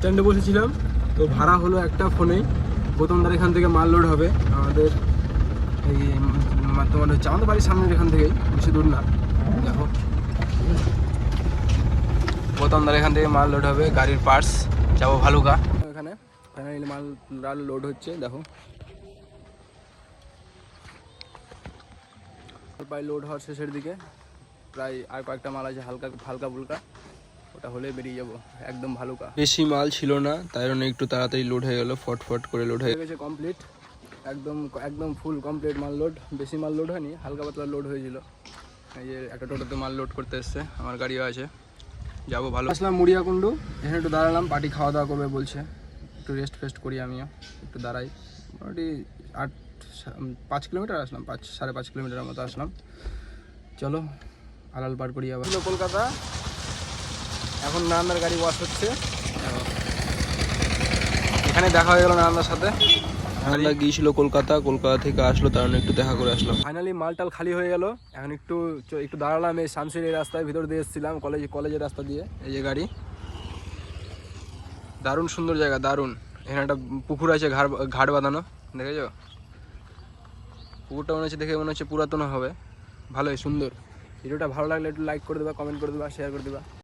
স্ট্যান্ডে বসেছিলাম। তো ভাড়া হলো একটা ফোনেই বোতমদার এখান থেকে মাল লোড হবে। আমাদের এই তোমার হচ্ছে আমাদের বাড়ির সামনের এখান থেকেই, বেশি দূর না। দেখো। বোতমদার এখান থেকে মাল লোড হবে, গাড়ির পার্টস যাব ভালুকা। এখানে ফাইনালি মাল লোড হচ্ছে, দেখো। প্রায় লোড হওয়ার শেষের দিকে। প্রায় আর কয়েকটা মাল আছে, হালকা হালকা ফুলকা ওটা হলে বেরিয়ে যাব। একদম ভালুকা। বেশি মাল ছিল না তাই জন্য একটু তাড়াতাড়ি লোড হয়ে গেল ফট ফট করে লোড হয়ে গেছে কমপ্লিট একদম একদম ফুল কমপ্লিট মাল লোড বেশি মাল লোড হয়নি হালকা পাতলা লোড হয়েছিল। এই যে একটা টোটোতে মাল লোড করতে এসছে আমার গাড়িও আছে। যাব ভালো। আসলাম মুড়িয়া কুণ্ডু এখানে একটু দাঁড়ালাম পার্টি খাওয়া দাওয়া করবে বলছে। একটু রেস্ট ফেস্ট করি আমিও একটু দাঁড়াই। মোটামুটি আট সা- পাঁচ কিলোমিটার আসলাম পাঁচ সাড়ে পাঁচ কিলোমিটারের মতো আসলাম। চলো আলাল পার করি আবার। কলকাতা এখন নান্দার গাড়ি ওয়াশ হচ্ছে। এখানে দেখা হয়ে গেল নান্দার সাথে। নান্দা গিয়েছিল কলকাতা কলকাতা থেকে আসলো তার জন্য একটু দেখা করে আসলাম। ফাইনালি মালটাল খালি হয়ে গেল। এখন একটু একটু দাঁড়ালাম এই শামসির এই রাস্তায় ভিতর দিয়ে এসেছিলাম কলেজ কলেজের রাস্তা দিয়ে। এই যে গাড়ি। দারুণ সুন্দর জায়গা দারুণ। এখানে একটা পুকুর আছে ঘাট ঘাট বাঁধানো দেখেছ? পুকুরটা মনে হচ্ছে দেখে মনে হচ্ছে পুরাতন হবে। ভালোই সুন্দর। ভিডিওটা ভালো লাগলে একটু লাইক করে দেবা কমেন্ট করে দেবা শেয়ার করে দেবা।